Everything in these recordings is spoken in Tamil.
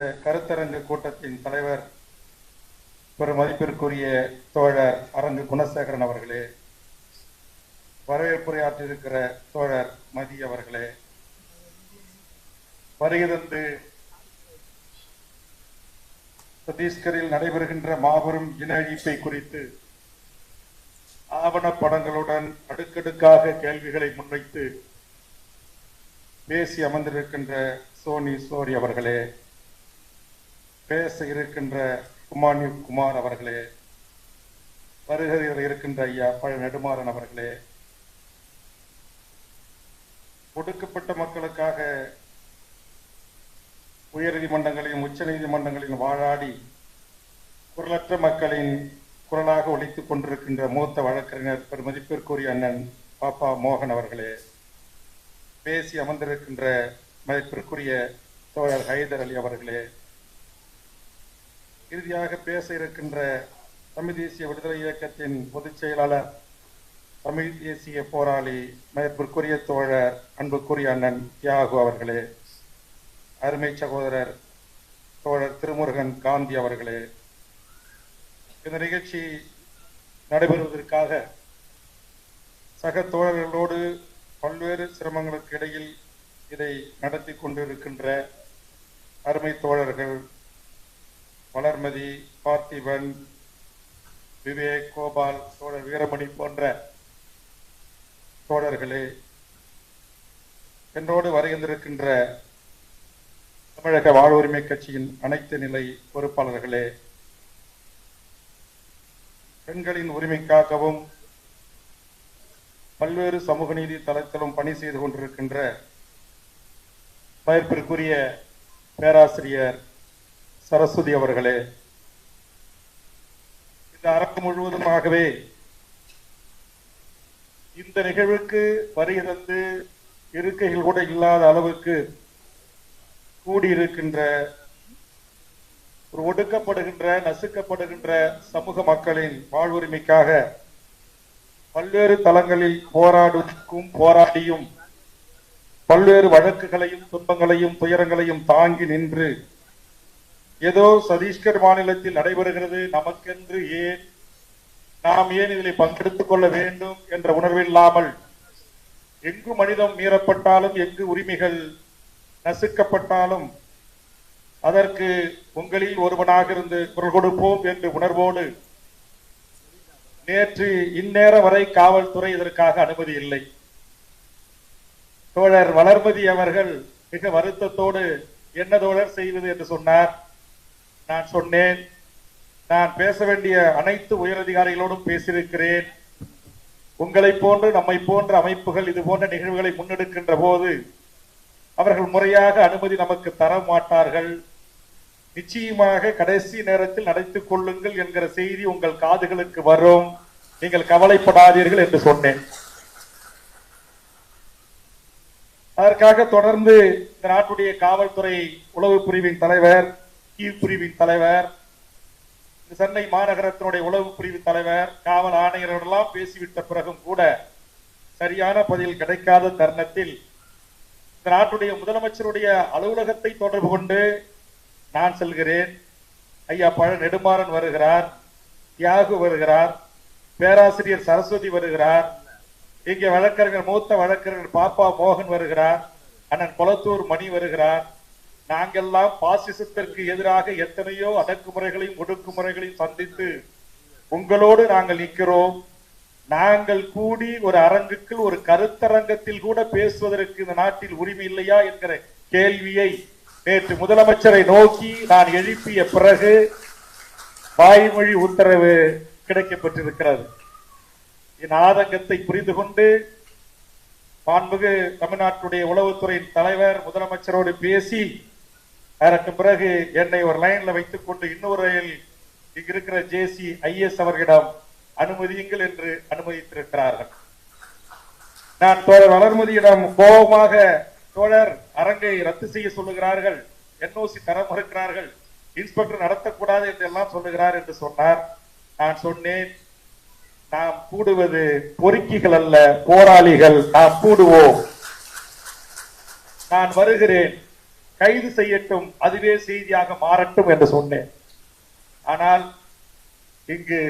கருத்தரங்கு கூட்டத்தின் தலைவர் பெரும் மதிப்பிற்குரிய தோழர் அரங்கு குணசேகரன் அவர்களே வரவேற்புரையாற்றிருக்கிற தோழர் மதி அவர்களே வருகிறந்து சத்தீஸ்கரில் நடைபெறுகின்ற மாபெரும் இன அழிப்பை குறித்து ஆவணப்படங்களுடன் அடுக்கடுக்காக கேள்விகளை முன்வைத்து பேசி அமர்ந்திருக்கின்ற சோனி சோரி அவர்களே பேச இருக்கின்ற குமானி குமார் அவர்களே வருகையில் இருக்கின்ற ஐயா பழ நெடுமாறன் அவர்களே ஒடுக்கப்பட்ட மக்களுக்காக உயர்நீதிமன்றங்களையும் உச்ச நீதிமன்றங்களையும் வாழாடி குரலற்ற மக்களின் குரலாக ஒழித்துக் கொண்டிருக்கின்ற மூத்த வழக்கறிஞர் பெருமதிப்பிற்குரிய அண்ணன் பாப்பா மோகன் அவர்களே பேசி அமர்ந்திருக்கின்ற மதிப்பிற்குரிய தோழர் ஹைதர் அலி அவர்களே இறுதியாக பேச இருக்கின்ற தமிழ் தேசிய விடுதலை இயக்கத்தின் பொதுச் செயலாளர் தமிழ் தேசிய போராளி மதிப்பிற்குரிய தோழர் அன்புக்குரிய அண்ணன் தியாகு அவர்களே அருமை சகோதரர் தோழர் திருமுருகன் காந்தி அவர்களே இந்த நிகழ்ச்சி நடைபெறுவதற்காக சக தோழர்களோடு பல்வேறு சிரமங்களுக்கு இடையில் இதை நடத்தி கொண்டிருக்கின்ற அருமை தோழர்கள் வளர்மதி பார்த்திபன் விவேக் கோபால் சோழர் வீரமணி போன்ற தோழர்களே என்னோடு வருகின்றிருக்கின்ற தமிழக வாழ்வுரிமை கட்சியின் அனைத்து நிலை பொறுப்பாளர்களே பெண்களின் உரிமைக்காகவும் பல்வேறு சமூக நீதி தளத்திலும் பணி செய்து கொண்டிருக்கின்ற பயிர்ப்பிற்குரிய பேராசிரியர் சரஸ்வதி அவர்களே இந்த அரங்கு முழுவதுமாகவே இந்த நிகழ்வுக்கு வருகை தந்து இருக்கைகள் கூட இல்லாத அளவுக்கு கூடியிருக்கின்ற ஒரு ஒடுக்கப்படுகின்ற நசுக்கப்படுகின்ற சமூக மக்களின் வாழ்வுரிமைக்காக பல்வேறு தளங்களில் போராடுக்கும் போராடியும் பல்வேறு வழக்குகளையும் துன்பங்களையும் துயரங்களையும் தாங்கி நின்று ஏதோ சத்தீஸ்கர் மாநிலத்தில் நடைபெறுகிறது. நமக்கென்று ஏன்? நாம் ஏன் இதில் பங்கெடுத்துக் கொள்ள வேண்டும் என்ற உணர்வில்லாமல் எங்கு மனிதம் மீறப்பட்டாலும் எங்கு உரிமைகள் நசுக்கப்பட்டாலும் அதற்கு உங்களில் ஒருவனாக இருந்து குரல் கொடுப்போம் என்று உணர்வோடு நேற்று இந்நேரம் வரை காவல்துறை இதற்காக அனுமதி இல்லை. தோழர் வளர்மதி அவர்கள் மிக வருத்தத்தோடு என்ன தோழர் செய்வது? என்று சொன்னார். நான் சொன்னேன். நான் பேச வேண்டிய அனைத்து உயரதிகாரிகளோடும் பேசியிருக்கிறேன். உங்களை போன்று நம்மை போன்ற அமைப்புகள் இது போன்ற நிகழ்வுகளை முன்னெடுக்கின்ற போது அவர்கள் முறையாக அனுமதி நமக்கு தர மாட்டார்கள். நிச்சயமாக கடைசி நேரத்தில் நடத்திக் கொள்ளுங்கள் என்கிற செய்தி உங்கள் காதுகளுக்கு வரும். நீங்கள் கவலைப்படாதீர்கள் என்று சொன்னேன். அதற்காக தொடர்ந்து இந்த நாட்டுடைய காவல்துறை உளவு பிரிவின் தலைவர் பிரிவின் தலைவர் சென்னை மாநகரத்தினுடைய உளவு பிரிவு தலைவர் காவல் ஆணையரோடெல்லாம் பேசிவிட்ட பிறகும் கூட சரியான பதில் கிடைக்காத தருணத்தில் இந்த நாட்டுடைய முதலமைச்சருடைய அலுவலகத்தை தொடர்பு கொண்டு நான் செல்கிறேன். ஐயா பழ நெடுமாறன் வருகிறார் தியாகு வருகிறார் பேராசிரியர் சரஸ்வதி வருகிறார் இங்கே வழக்கறிஞர் மூத்த வழக்கறிஞர் பாப்பா மோகன் வருகிறார் அண்ணன் கொளத்தூர் மணி வருகிறார். நாங்கெல்லாம் பாசிசத்திற்கு எதிராக எத்தனையோ அடக்குமுறைகளையும் ஒடுக்குமுறைகளையும் சந்தித்து உங்களோடு நாங்கள் நிற்கிறோம். நாங்கள் கூடி ஒரு அரங்குக்குள் ஒரு கருத்தரங்கத்தில் கூட பேசுவதற்கு இந்த நாட்டில் உரிமை இல்லையா என்கிற கேள்வியை நேற்று முதலமைச்சரை நோக்கி நான் எழுப்பிய பிறகு வாய்மொழி உத்தரவு கிடைக்கப்பட்டிருக்கிறது. என் ஆதங்கத்தை புரிந்து கொண்டு மாண்புகு தமிழ்நாட்டுடைய உளவுத்துறையின் தலைவர் முதலமைச்சரோடு பேசி அதற்கு பிறகு என்னை ஒரு லைன்ல வைத்துக் கொண்டு இன்னொரு ரயில் இங்க இருக்கிற ஜேசி ஐஎஸ் அவர்களிடம் அனுமதியுங்கள் என்று அனுமதித்திருக்கிறார்கள். நான் தோழர் வளர்மதியிடம் கோபமாக தோழர் அரங்கை ரத்து செய்ய சொல்லுகிறார்கள். என்ஓசி தர மறுக்கிறார்கள். இன்ஸ்பெக்டர் நடத்தக்கூடாது என்று எல்லாம் சொல்லுகிறார் என்று சொன்னார். நான் சொன்னேன் நாம் கூடுவது பொறுக்கிகள் அல்ல போராளிகள் நாம் கூடுவோம். நான் வருகிறேன். கைது செய்யட்டும் அதுவே செய்தியாக மாறட்டும் என்று சொன்னேன். ஆனால் இங்கு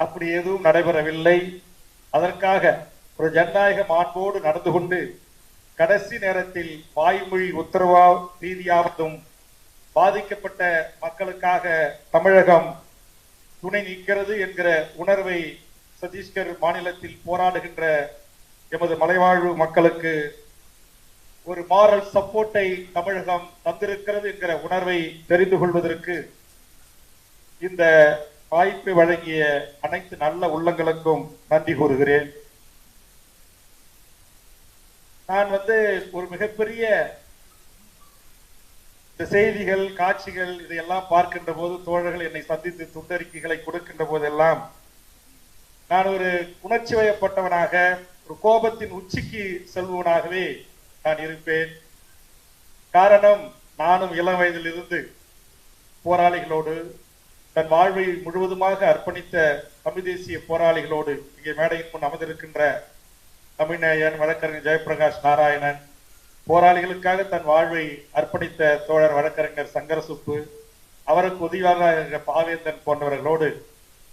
அப்படி எதுவும் நடைபெறவில்லை. அதற்காக ஒரு ஜனநாயக மாண்போடு நடந்து கொண்டு கடைசி நேரத்தில் வாய்மொழி உத்தரவா ரீதியாவதும் பாதிக்கப்பட்ட மக்களுக்காக தமிழகம் துணை நிற்கிறது என்கிற உணர்வை சத்தீஸ்கர் மாநிலத்தில் போராடுகின்ற எமது மலைவாழ்வு மக்களுக்கு ஒரு மாரல் சப்போர்ட்டை தமிழகம் தந்திருக்கிறது என்கிற உணர்வை தெரிந்து கொள்வதற்கு இந்த வாய்ப்பை வழங்கிய அனைத்து நல்ல உள்ளங்களுக்கும் நன்றி கூறுகிறேன். நான் வந்து ஒரு மிகப்பெரிய இந்த செய்திகள் காட்சிகள் இதையெல்லாம் பார்க்கின்ற போது தோழர்கள் என்னை சந்தித்து துண்டறிக்கைகளை கொடுக்கின்ற போதெல்லாம் நான் ஒரு உணர்ச்சி வயப்பட்டவனாக ஒரு கோபத்தின் உச்சிக்கு செல்பவனாகவே நான் இருப்பேன். காரணம் நானும் இளம் வயதிலிருந்து போராளிகளோடு தன் வாழ்வை முழுவதுமாக அர்ப்பணித்த தமிழ் தேசிய போராளிகளோடு இங்கே மேடையின் முன் அமர்ந்திருக்கின்ற தமிழ்நேயன் வழக்கறிஞர் ஜெயபிரகாஷ் நாராயணன் போராளிகளுக்காக தன் வாழ்வை அர்ப்பணித்த தோழர் வழக்கறிஞர் சங்கரசுப்பு அவருக்கு உதவியாக பாவேந்தன் போன்றவர்களோடு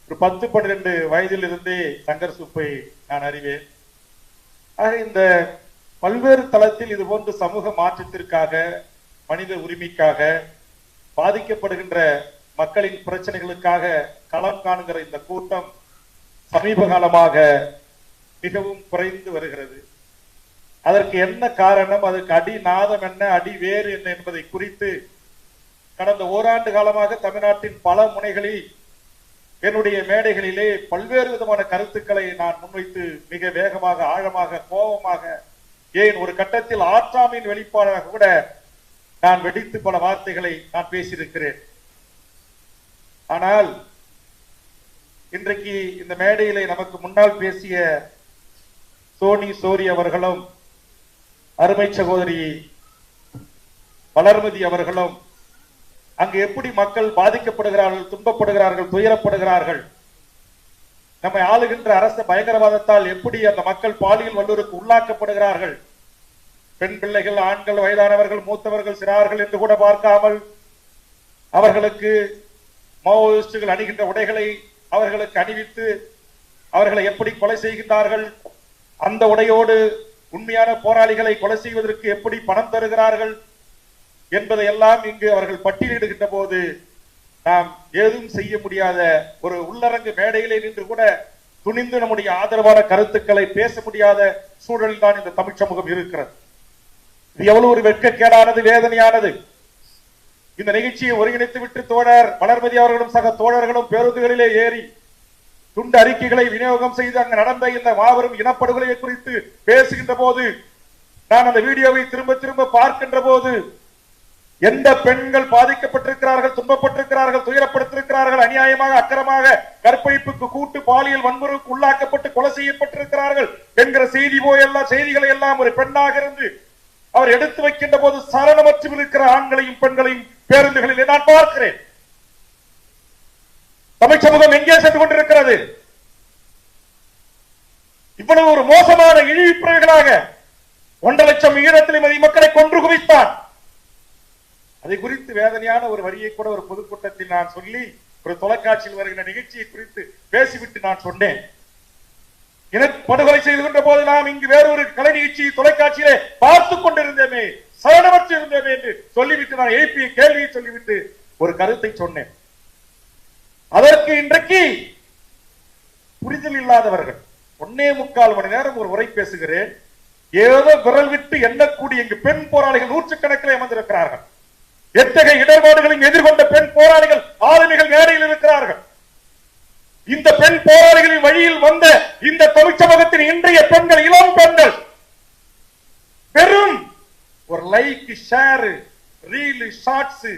ஒரு பத்து பன்னிரெண்டு வயதில் இருந்தே சங்கர் நான் அறிவேன். ஆக இந்த பல்வேறு தளத்தில் இது போன்ற சமூக மாற்றத்திற்காக மனித உரிமைக்காக பாதிக்கப்படுகின்ற மக்களின் பிரச்சனைகளுக்காக களம் காணுகிற இந்த கூட்டம் சமீப காலமாக மிகவும் குறைந்து வருகிறது. அதற்கு என்ன காரணம்? அதற்கு அடி நாதம் என்ன? அடி வேறு என்ன என்பதை குறித்து கடந்த ஓராண்டு காலமாக தமிழ்நாட்டின் பல முனைகளில் என்னுடைய மேடைகளிலே பல்வேறு விதமான கருத்துக்களை நான் முன்வைத்து மிக வேகமாக ஆழமாக கோபமாக ஏன் ஒரு கட்டத்தில் ஆற்றாமையின் வெளிப்பாடாக கூட நான் வெடித்து பல வார்த்தைகளை நான் பேசியிருக்கிறேன். ஆனால் இன்றைக்கு இந்த மேடையிலே நமக்கு முன்னால் பேசிய சோனி சோரி அவர்களும் அருமை சகோதரி வளர்மதி அவர்களும் அங்கு எப்படி மக்கள் பாதிக்கப்படுகிறார்கள் துன்பப்படுகிறார்கள் துயரப்படுகிறார்கள் நம்மை ஆளுகின்ற அரசு பயங்கரவாதத்தால் எப்படி அந்த மக்கள் பாலியல் வல்லூருக்கு உள்ளாக்கப்படுகிறார்கள்? பெண் பிள்ளைகள் ஆண்கள் வயதானவர்கள் மூத்தவர்கள் சிறார்கள் என்று கூட பார்க்காமல் அவர்களுக்கு மாவோயிஸ்டுகள் அணிகின்ற உடைகளை அவர்களுக்கு அணிவித்து அவர்களை எப்படி கொலை செய்கின்றார்கள்? அந்த உடையோடு உண்மையான போராளிகளை கொலை செய்வதற்கு எப்படி பணம் தருகிறார்கள்? என்பதை எல்லாம் இங்கு அவர்கள் பட்டியலிடுகின்ற போது நாம் ஏதும் செய்ய முடியாத ஒரு உள்ளரங்கு மேடையிலே நின்று கூட துணிந்து நம்முடைய ஆதரவான கருத்துக்களை பேச முடியாத சூழலில் தான் இந்த தமிழ் சமூகம் இருக்கிறது. இது எவ்வளவு ஒரு வெட்கக்கேடானது வேதனையானது. இந்த நிகழ்ச்சியை ஒருங்கிணைத்து விட்டு தோழர் வளர்மதி அவர்களும் சக தோழர்களும் பேருந்துகளிலே ஏறி துண்டு அறிக்கைகளை விநியோகம் செய்து அங்கு நடந்த இந்த மாபெரும் இனப்படுகொலையை குறித்து பேசுகின்ற போது நான் அந்த வீடியோவை திரும்ப திரும்ப பார்க்கின்ற போது எந்த பெண்கள் பாதிக்கப்பட்டிருக்கிறார்கள் துன்பப்பட்டிருக்கிறார்கள் துயரப்படுத்திருக்கிறார்கள் அநியாயமாக அக்கிரமாக கற்பழிப்புக்கு கூட்டு பாலியல் வன்முறைக்கு உள்ளாக்கப்பட்டு கொலை செய்யப்பட்டிருக்கிறார்கள் என்கிற செய்தி போயெல்லாம் செய்திகளை எல்லாம் ஒரு பெண்ணாக இருந்து அவர் எடுத்து வைக்கின்ற போது சரணமற்று இருக்கிற ஆண்களையும் பெண்களையும் பேருந்துகளிலே நான் பார்க்கிறேன். தமிழ் சமூகம் எங்கே சென்று கொண்டிருக்கிறது? இவ்வளவு ஒரு மோசமான இழிவுப்பிரர்களாக ஒன்றரை லட்சம் ஈழத்திலும் மதி மக்களை கொன்று குவித்தான். அதை குறித்து வேதனையான ஒரு வரியை கூட ஒரு பொதுக்கூட்டத்தில் நான் சொல்லி ஒரு தொலைக்காட்சியில் வருகிற நிகழ்ச்சியை குறித்து பேசிவிட்டு நான் சொன்னேன். இன படுகொலை செய்துகின்ற போது நாம் இங்கு வேறொரு கலை நிகழ்ச்சியை தொலைக்காட்சியிலே பார்த்துக் கொண்டிருந்தேமே சரணமற்று இருந்தேமே என்று சொல்லிவிட்டு நான் எழுப்பிய கேள்வியை சொல்லிவிட்டு ஒரு கருத்தை சொன்னேன். அதற்கு இன்றைக்கு புரிதல் இல்லாதவர்கள் ஒன்னே முக்கால் மணி நேரம் ஒரு உரை பேசுகிறேன் ஏதோ விரல் விட்டு எண்ணக்கூடிய இங்கு பெண் போராளிகள் நூற்றுக்கணக்கில் அமர்ந்திருக்கிறார்கள். எத்தகைய இடர்பாடுகளையும் எதிர்கொண்ட பெண் போராளிகள் ஆளுமைகள் மேடையில் இருக்கிறார்கள்? இந்த பெண் போராளிகளின் வழியில் வந்த இந்த தொழிற்சமூகத்தின் இன்றைய பெண்கள் இளம் பெண்கள் பெரும் ஒரு லைக் ஷேர் ரீல் ஷார்ட்ஸ்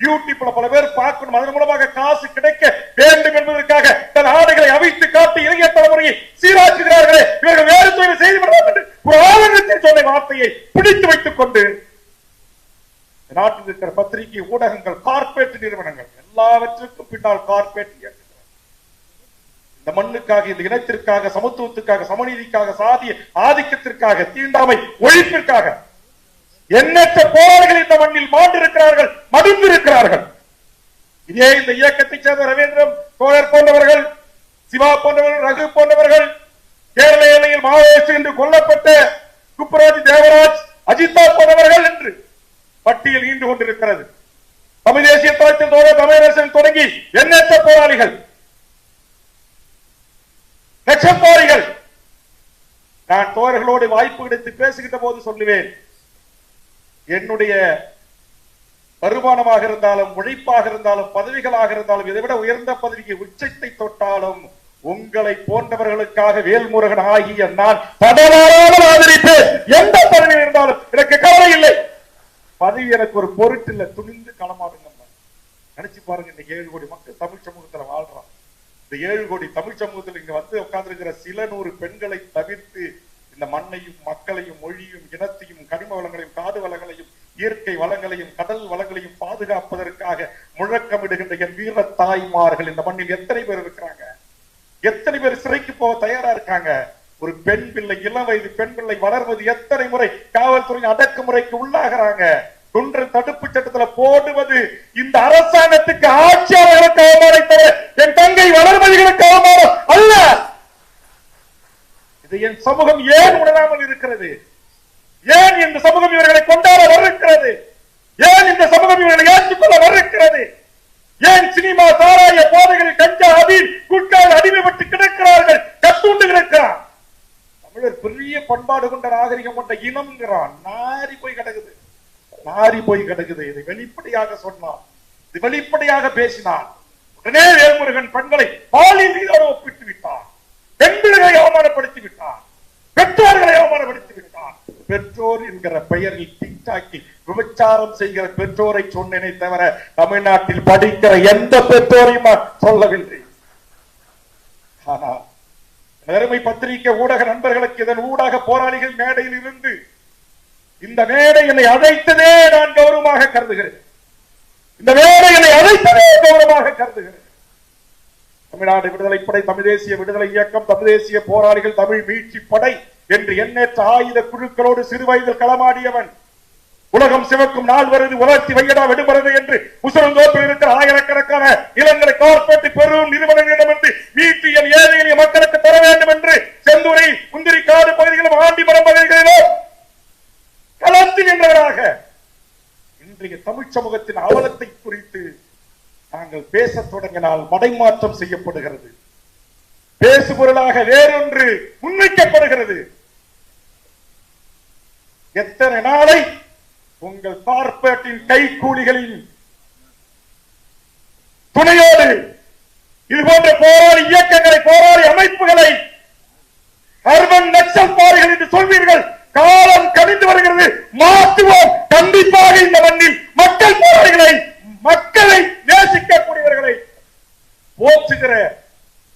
யூடியூப்ல பல பேர் பார்க்கணும். அதன் மூலமாக காசு கிடைக்க வேண்டும் என்பதற்காக தன் ஆடைகளை அவித்து காட்டி இளைய தலைமுறையை சீராக்குகிறார்களே. இவர்கள் வேறு தொழில் செய்து விடலாம் என்று ஒரு ஆளுநத்தில் சொன்ன வார்த்தையை பிடித்து வைத்துக் கொண்டு நாட்டில் இருக்கிற பத்திரிகை ஊடகங்கள் கார்பரேட் நிறுவனங்கள் எல்லாவற்றுக்கும் பின்னால் கார்பரேட் இந்த மண்ணுக்காக இந்த இனத்திற்காக சமத்துவத்துக்காக சமநீதிக்காக சாதிய ஆதிக்கத்திற்காக தீண்டாமை ஒழிப்பிற்காக எண்ணற்ற போராளிகள் இந்த மண்ணில் மாண்டிருக்கிறார்கள் மடிந்திருக்கிறார்கள். இதே இந்த இயக்கத்தை சேர்ந்த ரவீந்திரம் தோழர் போன்றவர்கள் சிவா போன்றவர்கள் ரகு போன்றவர்கள் கேரள எல்லையில் மாவோயிஸ்ட் என்று கொல்லப்பட்ட குப்புராஜ் தேவராஜ் அஜிதா போன்றவர்கள் என்று பட்டியல் ஈண்டு கொண்டிருக்கிறது. தமிழ் தேசிய தளத்தில் தமிழரசன் தொடங்கி எண்ணற்ற போராளிகள். லட்சப்பாரிகள் நான் தோழர்களோடு வாய்ப்பு கிடைத்து பேசுகின்ற போது சொல்லுவேன் என்னுடைய வருமானமாக இருந்தாலும் உழைப்பாக இருந்தாலும் பதவிகளாக இருந்தாலும் இதை விட உயர்ந்த பதவிக்கு உச்சத்தை தொட்டாலும் உங்களை போன்றவர்களுக்காக வேல்முருகன் ஆகிய நான் பதவாராமல் ஆதரிப்பேன். எந்த பதவி இருந்தாலும் எனக்கு கவலை இல்லை. பதவி எனக்கு ஒரு பொருட்டு இல்லை துணிந்து களமாடுங்க நினைச்சு பாருங்க இன்னைக்கு ஏழு கோடி மக்கள் தமிழ் சமூகத்துல வாழ்றான் இந்த ஏழு கோடி தமிழ் சமூகத்தில் இங்க வந்து உட்கார்ந்துருக்கிற சில நூறு பெண்களை தவிர்த்து இந்த மண்ணையும் மக்களையும் மொழியும் இனத்தையும் கனிம வளங்களையும் காடு வளங்களையும் இயற்கை வளங்களையும் கடல் வளங்களையும் பாதுகாப்பதற்காக முழக்கமிடுகின்ற என் வீர தாய்மார்கள் இந்த மண்ணில் எத்தனை பேர் இருக்கிறாங்க? எத்தனை பேர் சிறைக்கு போக தயாரா இருக்காங்க? ஒரு பெண் பிள்ளை இளம் வயது பெண் பிள்ளை வளர்வது எத்தனை முறை? காவல்துறை அடக்குமுறைக்கு உள்ளாகிறாங்க. குன்று தடுப்பு சட்டத்துல போடுவது இந்த அரசாங்கத்துக்கு ஆட்சியாளர்களுக்கு அவமானம் தவிர என் தங்கை வளர்மதிகளுக்கு அவமானம் அல்ல. இது என் சமூகம் ஏன் உணராமல் இருக்கிறது? ஏன் இந்த சமூகம் இவர்களை கொண்டாட வருகிறது? ஏன் இந்த சமூகம் இவர்களை ஏற்றுக்கொள்ள வருகிறது? ஏன் சினிமா சாராய போதைகளில் கஞ்சா அபீர் குட்கால் அடிமைப்பட்டு கிடக்கிறார்கள்? கட்டுண்டு கிடக்கிறான் இவர் பெரிய பண்பாடு கொண்ட நாகரிகம் கொண்ட இனம்ங்கிறான். நாரி போய் கிடக்குது. நாரி போய் கிடக்குது. இதை வெளிப்படையாக சொன்னான். இது வெளிப்படையாக பேசினான். உடனே வேல்முருகன் பெண்களை பாலியல் மீதோடு ஒப்பிட்டு விட்டான். பெண்களை அவமானப்படுத்தி விட்டான். பெற்றோர்களை அவமானப்படுத்தி விட்டான். பெற்றோர் என்கிற பெயரில் டிக்டாக்கி விபச்சாரம் செய்கிற பெற்றோரை சொன்னேனே தவிர தமிழ்நாட்டில் படிக்கிற எந்த பெற்றோரையும் சொல்லவில்லை. ஆனால் அருமை பத்திரிகை ஊடக நண்பர்களுக்கு இதன் ஊடக போராளிகள் மேடையில் இருந்து இந்த மேடை என்னை அழைத்ததே நான் கௌரவமாக கருதுகிறேன். இந்த மேடை என்னை அழைத்ததே கௌரவமாக கருதுகிறேன். தமிழ்நாடு விடுதலை படை தமிழ் தேசிய விடுதலை இயக்கம் தமிழ் தேசிய போராளிகள் தமிழ் மீட்சி படை என்று எண்ணற்ற ஆயுத குழுக்களோடு சிறு வயதில் களமாடியவன் உலகம் சிவக்கும் நாள் வருது. உலர்த்தி வையடா விடுபடுது என்று உசுரந்தோப்பில் இருக்கிற ஆயிரக்கணக்கான நிலங்களை கார்பரேட் பெரும் நிறுவனங்களிடமிருந்து மீட்டு என் ஏழை எளிய மக்களுக்கு தர வேண்டும் என்று செந்தூரை முந்திரி காடு பகுதிகளும் ஆண்டிபுரம் பகுதிகளிலும் கலந்து நின்றவராக இன்றைய தமிழ் சமூகத்தின் அவலத்தை குறித்து நாங்கள் பேச தொடங்கினால் மடைமாற்றம் செய்யப்படுகிறது. பேசுபொருளாக வேறொன்று முன்வைக்கப்படுகிறது. எத்தனை நாளை உங்கள் கார்பரேட்டின் கைக்கூலிகளின் துணையோடு இது போன்ற போராளி இயக்கங்களை போராளி அமைப்புகளை அர்பன் நக்சல் பாரிகள் என்று சொல்வீர்கள். காலம் கணிந்து வருகிறது. மாற்றுவோம். கண்டிப்பாக இந்த மண்ணில் மக்கள் போராளிகளை மக்களை நேசிக்கக்கூடியவர்களை போற்றுகிற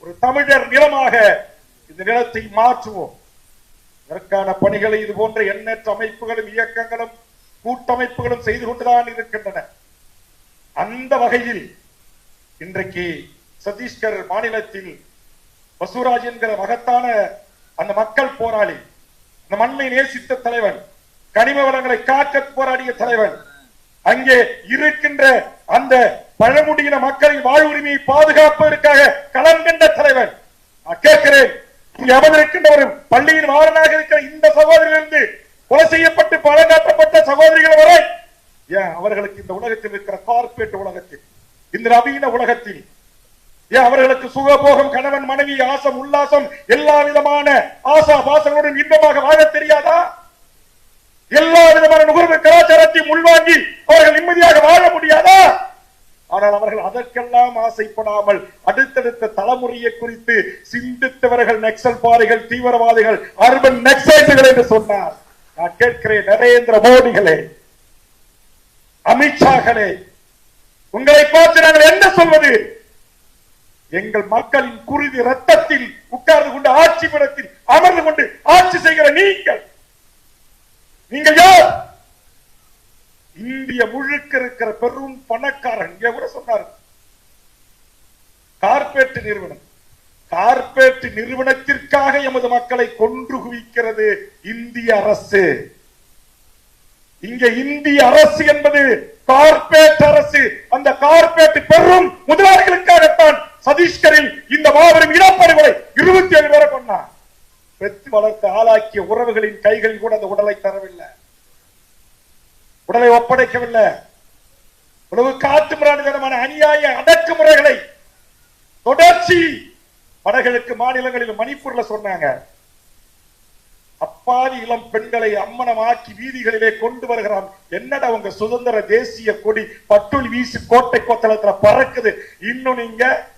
ஒரு தமிழர் நிலமாக இந்த நிலத்தை மாற்றுவோம். இதற்கான பணிகளை இது போன்ற எண்ணற்ற அமைப்புகளும் இயக்கங்களும் கூட்டமைப்புகளும் செய்து கொண்டுதான் இருக்கின்றன. அந்த வகையில் இன்றைக்கு சத்தீஸ்கர் மாநிலத்தில் வசூராஜ் என்கிற மகத்தான அந்த மக்கள் போராளி அந்த மண்ணை நேசித்த தலைவன் கனிம வளங்களை காக்க போராடிய தலைவன் அங்கே இருக்கின்ற அந்த பழங்குடியின மக்களின் வாழ்வுரிமையை பாதுகாப்பதற்காக களம் கண்ட தலைவன். நான் கேட்கிறேன் இங்கே அமர்ந்திருக்கின்ற பள்ளியின் மாறனாக இருக்கிற இந்த சகோதரிலிருந்து கொலை செய்யப்பட்டு பழங்காட்டப்பட்ட சகோதரிகள் வரை ஏன் அவர்களுக்கு இந்த உலகத்தில் இருக்கிற கார்பரேட் உலகத்தில் இந்த நவீன உலகத்தில் ஏன் அவர்களுக்கு சுகபோகம் கணவன் மனைவி ஆசம் உல்லாசம் எல்லா விதமான ஆசா பாசங்களுடன் இன்பமாக வாழ தெரியாதா? எல்லா விதமான நுகர்வு கலாச்சாரத்தையும் உள்வாங்கி அவர்கள் நிம்மதியாக வாழ முடியாதா? ஆனால் அவர்கள் அதற்கெல்லாம் ஆசைப்படாமல் அடுத்தடுத்த தலைமுறையை குறித்து சிந்தித்தவர்கள் நக்சல் பாறைகள் தீவிரவாதிகள் அர்பன் நக்சலைட்டுகள் என்று சொன்னார். நான் கேட்கிறேன் நரேந்திர மோடிகளே அமித்ஷாகளே உங்களை பார்த்து நாங்கள் என்ன சொல்வது? எங்கள் மக்களின் குருதி ரத்தத்தில் உட்கார்ந்து கொண்டு ஆட்சி படத்தில் அமர்ந்து கொண்டு ஆட்சி செய்கிற நீங்கள். நீங்கள் யார்? இந்திய முழுக்க இருக்கிற பெரும் பணக்காரன். எவ்வளவு சொன்னார். கார்பரேட் நிறுவனம். கார்பரேட் நிறுவனத்திற்காக எமது மக்களை கொன்று குவிக்கிறது இந்திய அரசு. இங்க இந்திய அரசு என்பது கார்பரேட் அரசு. அந்த கார்பரேட் பெரும் முதலாளிகளுக்காகத்தான் சதீஷ்கரில் இந்த மாபெரும் இனப்படுகொலை இருபத்தி ஏழு பேரை கொண்டான் பெற்று வளர்த்து ஆளாக்கிய உறவுகளின் கைகளில் கூட அந்த உடலை தரவில்லை. உடலை ஒப்படைக்கவில்லை. உணவு காட்டு மிராண்டிதனமான அநியாய அடக்குமுறைகளை தொடர்ச்சி வடகிழக்கு மாநிலங்களில் மணிப்பூர்ல சொன்னாங்க. அப்பாவி இளம் பெண்களை அம்மனமாக்கி வீதிகளிலே கொண்டு வருகிறான். என்னடா உங்க சுதந்திர தேசிய கொடி பட்டுள் வீசி கோட்டை கோத்தளத்துல பறக்குது? இன்னும் நீங்க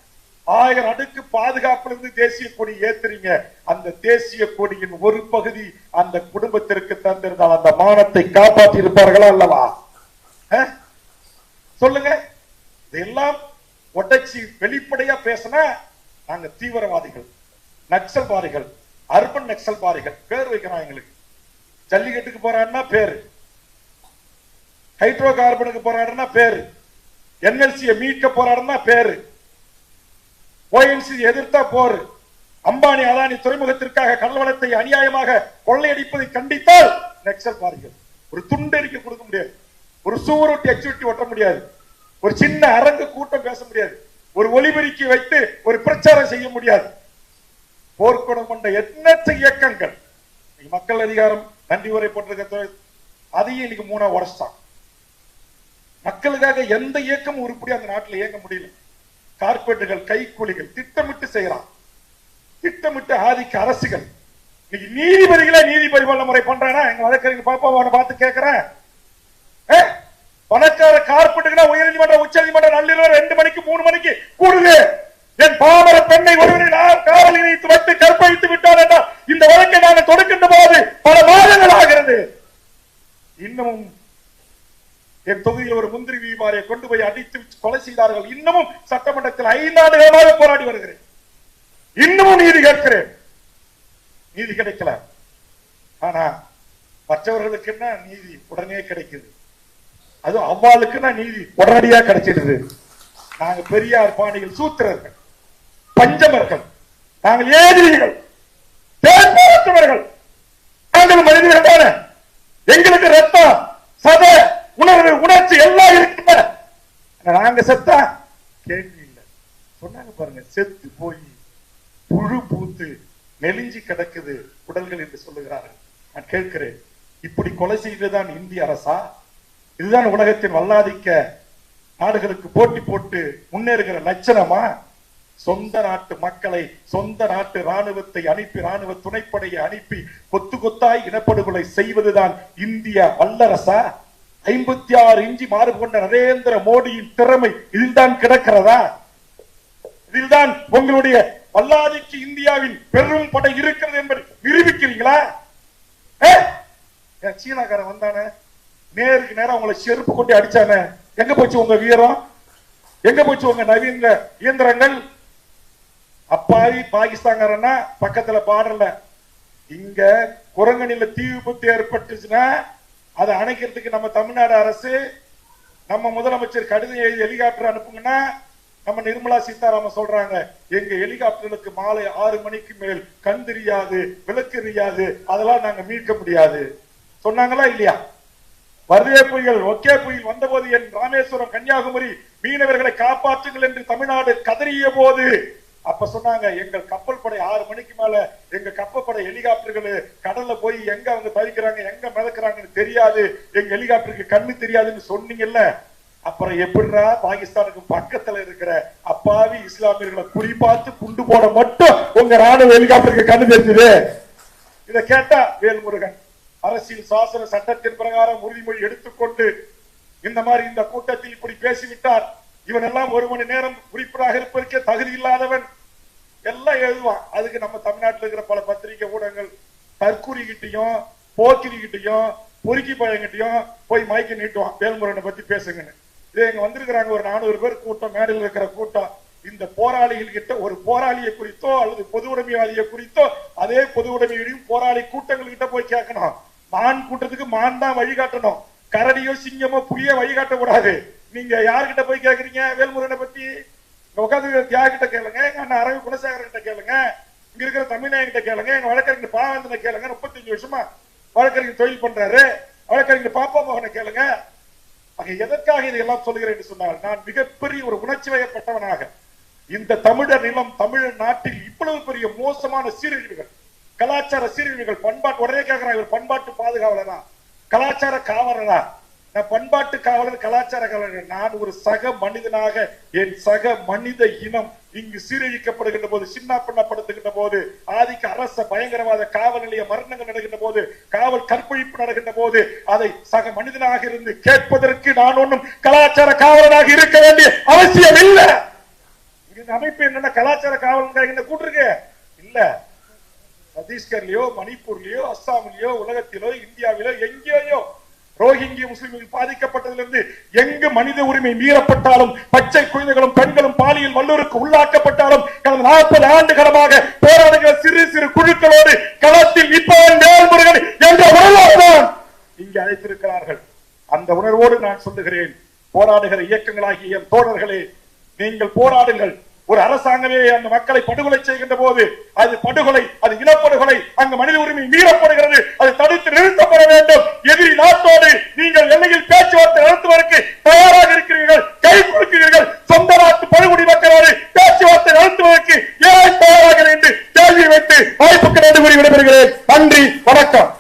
ஆயிரம் அடுக்கு பாதுகாப்புல இருந்து தேசிய கொடி ஏத்துறீங்க. அந்த தேசிய கொடியின் ஒரு பகுதி அந்த குடும்பத்திற்கு தந்திருந்தால் அந்த மானத்தை காப்பாற்றி இருப்பார்களா அல்லவா? அஹ்? சொல்லுங்க. இதெல்லாம் உடைச்சி வெளிப்படையா பேசினா நாங்க தீவிரவாதிகள் நக்சல்வாதிகள் அர்பன் நக்சல்வாதிகள் பேர் வைக்கிறான் எங்களுக்கு. ஜல்லிக்கட்டுக்கு போராடினா பேரு. ஹைட்ரோ கார்பனுக்கு போராடினா பேரு என்எல்சியை மீட்க போராடினா பேரு. ஓஎன்சி எதிர்த்தா போர். அம்பானி அதானி துறைமுகத்திற்காக கடல்வளத்தை அநியாயமாக கொள்ளையடிப்பதை கண்டித்தால் நக்சல் பாருங்கள் ஒரு துண்டறிக்கை கொடுக்க முடியாது. ஒரு சூரொட்டி அச்சுவட்டி ஒட்ட முடியாது. ஒரு சின்ன அரங்கு கூட்டம் பேச முடியாது. ஒரு ஒளிபெருக்கி வைத்து ஒரு பிரச்சாரம் செய்ய முடியாது. போர்க்குணம் கொண்ட எண்ணற்ற இயக்கங்கள். மக்கள் அதிகாரம் நன்றி உரை போட்டிருக்க அதையும் இன்னைக்கு மூணா உடச்சிட்டான் மக்களுக்காக எந்த இயக்கமும் உருப்படி அந்த நாட்டில் இயங்க முடியல. கார்பரேட்டுகள் கைக்கூலிகள் திட்டமிட்டு செய்யறான் திட்டமிட்டு ஆதிக்க அரசுகள். இன்னைக்கு நீதிபதிகளே நீதி பரிபாலன முறை பண்றானா? எங்க வழக்கறிஞர் பாப்பா அவனை பார்த்து கேட்கிறேன் பணக்கார கார்பரேட்டுகளா உயர்நீதிமன்ற உச்ச நீதிமன்ற நள்ளிரவு ரெண்டு மணிக்கு மூணு மணிக்கு கூடுது என் பாமர பெண்ணை ஒருவரை நான் காவல் நிலையத்து வைத்து கற்பழித்து விட்டார் என்றால் இந்த வழக்கை நாங்கள் தொடுக்கின்ற போது பல மாதங்கள் ஆகிறது இன்னமும் என் தொகுதியில் ஒரு முந்திரி வியாபாரியை கொண்டு போய் அடித்து கொலை செய்தார்கள். இன்னமும் சட்டமன்றத்தில் ஐந்தாண்டுகளாக போராடி வருகிறேன். இன்னமும் நீதி கேட்கிறேன். நீதி கிடைக்கல. ஆனா மற்றவர்களுக்கு என்ன நீதி? உடனே கிடைக்குது. அது அவ்வாளுக்குன்னா நீதி. உடனடியா கிடைச்சிடுது. நாங்க பெரியார் பாணிகள் சூத்திரர்கள் பஞ்சமர்கள் நாங்கள் ஏதிரிகள் தேர்ந்தவர்கள் நாங்கள் மனிதர்கள் தானே. எங்களுக்கு ரத்தம் சத உணர்வு உணர்ச்சி எல்லாம் இருக்கு. நாங்க செத்தா? கேள்வி இல்லை சொன்னாங்க பாருங்க செத்து போய் புழு பூத்து நெலிஞ்சி கிடக்குது உடல்கள் என்று சொல்லுகிறார்கள். நான் கேட்கிறேன் இப்படி கொலை செய்ததுதான் இந்திய அரசா? இதுதான் உலகத்தின் வல்லாதிக்க நாடுகளுக்கு போட்டி போட்டு முன்னேறுகிற லட்சணமா? சொந்த நாட்டு மக்களை சொந்த நாட்டு ராணுவத்தை அனுப்பி ராணுவ துணைப்படையை அனுப்பி கொத்து கொத்தாய் இனப்படுகொலை செய்வதுதான் இந்திய வல்லரசா? ஐம்பத்தி ஆறு இஞ்சி மார்பு கொண்ட நரேந்திர மோடியின் திறமை இதில்தான் கிடக்கிறதா? இதில்தான் உங்களுடைய வல்லாதிக்கு இந்தியாவின் பெரும் படை இருக்கிறது என்பதை நிரூபிக்கிறீங்களா? சீனாக்காரன் வந்தானே. நேருக்கு நேரம் உங்களை செருப்பு கொண்டு அடிச்சானே. எங்க போச்சு உங்க வீரம்? எங்க போச்சு உங்க நவீன இயந்திரங்கள்? அப்பாவி பாகிஸ்தான்காரன்னா பக்கத்துல பாடல இங்க குரங்கணில தீ விபத்து ஏற்பட்டுச்சுன்னா அதை அணைக்கிறதுக்கு நம்ம தமிழ்நாடு அரசு நம்ம முதலமைச்சர் கடிதம் எழுதி ஹெலிகாப்டர் அனுப்புங்கன்னா நம்ம நிர்மலா சீதாராமன் சொல்றாங்க எங்க ஹெலிகாப்டர்களுக்கு மாலை ஆறு மணிக்கு மேல் கண் தெரியாது விளக்கு தெரியாது அதெல்லாம் நாங்க மீட்க முடியாது. சொன்னாங்களா இல்லையா? வர்தே புயல் ஒக்கே புயல் வந்தபோது என் ராமேஸ்வரம் கன்னியாகுமரி மீனவர்களை காப்பாற்றுங்கள் என்று தமிழ்நாடு கதறிய போது அப்ப சொன்னாங்க எங்கள் கப்பல் படை ஆறு மணிக்கு மேல எங்க கப்பல் படை ஹெலிகாப்டர்கள் கடல்ல போய் எங்க அவங்க தவிக்கிறாங்க எங்க மிதக்க தெரியாது. எங்க ஹெலிகாப்டருக்கு கண்ணு தெரியாதுன்னு சொன்னீங்கல்ல அப்புறம் எப்படிடா பாகிஸ்தானுக்கு பக்கத்துல இருக்கிற அப்பாவி இஸ்லாமியர்களை குறிப்பாத்து குண்டு போட மட்டும் உங்க ராணுவ ஹெலிகாப்டருக்கு கண்ணு தெரிஞ்சது? இதை கேட்டா வேல்முருகன் அரசியல் சாசன சட்டத்தின் பிரகாரம் உறுதிமொழி எடுத்துக்கொண்டு இந்த மாதிரி இந்த கூட்டத்தில் இப்படி பேசிவிட்டார். இவன் எல்லாம் ஒரு மணி நேரம் உறுப்பினராக இருப்பதற்கே தகுதி இல்லாதவன். எல்லாம் எழுதுவான். அதுக்கு நம்ம தமிழ்நாட்டில் இருக்கிற பல பத்திரிகை ஊடகங்கள் தற்கூறிக்கிட்டையும் போக்கிரிகிட்டையும் பொறுக்கி பழங்கிட்டையும் போய் மைக்கு நீட்டுவான். வேல்முருகனை பத்தி பேசுங்கன்னு. இது இங்க வந்திருக்கிறாங்க ஒரு நானூறு பேர் கூட்டம் மேடையில் இருக்கிற கூட்டம். இந்த போராளிகள் கிட்ட ஒரு போராளியை குறித்தோ அல்லது பொது உடைமையாளியை குறித்தோ அதே பொது உடைமையுடையும் போராளி கூட்டங்கள் கிட்ட போய் கேட்கணும். மான் கூட்டத்துக்கு மான் தான் வழிகாட்டணும் கரடியோ சிங்கமோ புரிய வழிகாட்ட கூடாது நீங்க யார்கிட்ட போய் கேக்குறீங்க வேல்முருகனை பத்தி? உட்காந்து தியாக கிட்ட கேளுங்க எங்க அண்ணன் அரவி குணசேகரன் கிட்ட கேளுங்க. இங்க இருக்கிற தமிழ்நாயன் கிட்ட கேளுங்க எங்க வழக்கறிஞர் பாவந்தனை கேளுங்க முப்பத்தஞ்சு வருஷமா வழக்கறிஞர் தொழில் பண்றாரு. வழக்கறிஞர் பாப்பா மோகனை கேளுங்க. ஆக எதற்காக இதையெல்லாம் சொல்கிறேன் என்று சொன்னால் நான் மிகப்பெரிய ஒரு உணர்ச்சி வயப்பட்டவனாக. இந்த தமிழர் நிலம் தமிழர் நாட்டில் இவ்வளவு பெரிய மோசமான சீரழிவுகள் கலாச்சார சீரழிவுகள் பண்பாட்டு உடனே கேட்கிறான் இவர் பண்பாட்டு பாதுகாவலரா கலாச்சார காவலரா நான் பண்பாட்டு காவலர் கலாச்சார காவலர் நான் ஒரு சக மனிதனாக என் சக மனித இனம் இங்கு சீரழிக்கப்படுகின்ற போது சின்னாப்பண்ணப்படுத்துகின்ற போது ஆதிக்க அரச பயங்கரவாத காவல் நிலைய மரணங்கள் நடக்கின்ற போது காவல் கற்பழிப்பு நடக்கின்ற போது அதை சக மனிதனாக இருந்து கேட்பதற்கு நான் ஒன்றும் கலாச்சார காவலனாக இருக்க வேண்டிய அவசியம் இல்லை. இந்த அமைப்பு என்னன்னா கலாச்சார காவல் என்ன கூட்டிருக்கு? இல்ல. சத்தீஸ்கர்லயோ மணிப்பூர்லயோ அஸ்ஸாம்லயோ உலகத்திலோ இந்தியாவிலோ எங்கேயோ ரோஹிங்கிய முஸ்லிம்கள் பாதிக்கப்பட்டதிலிருந்து எங்கு மனித உரிமை மீறப்பட்டாலும் பச்சை குழந்தைகளும் பெண்களும் பாலியல் வல்லூருக்கு உள்ளாக்கப்பட்டாலும் கடந்த நாற்பது ஆண்டு காலமாக போராடுகிற சிறு சிறு குழுக்களோடு களத்தில் நிற்பவன் வேல்முருகன் என்ற உணர்வோடுதான் இங்கு அழைத்திருக்கிறார்கள். அந்த உணர்வோடு நான் சொல்லுகிறேன் போராடுகிற இயக்கங்களாகிய என் தோழர்களே நீங்கள் போராடுங்கள். ஒரு அரசாங்கமே அந்த மக்களை படுகொலை செய்கின்ற போது அது படுகொலை அது இனப்படுகொலை அங்கு மனித உரிமை மீறப்படுகிறது அது தடுத்து நிறுத்தப்பட வேண்டும். எதிரி நாட்டோடு நீங்கள் எல்லையில் பேச்சுவார்த்தை நடத்துவதற்கு தயாராக இருக்கிறீர்கள் கை கொடுக்கிறீர்கள். சொந்த நாட்டு படுகொடி மக்களோடு பேச்சுவார்த்தை நடத்துவதற்கு ஏன் தயாராக என்று கேள்வி வைத்து வாய்ப்புக்கு நன்றி கூறி விடைபெறுகிறேன். நன்றி வணக்கம்.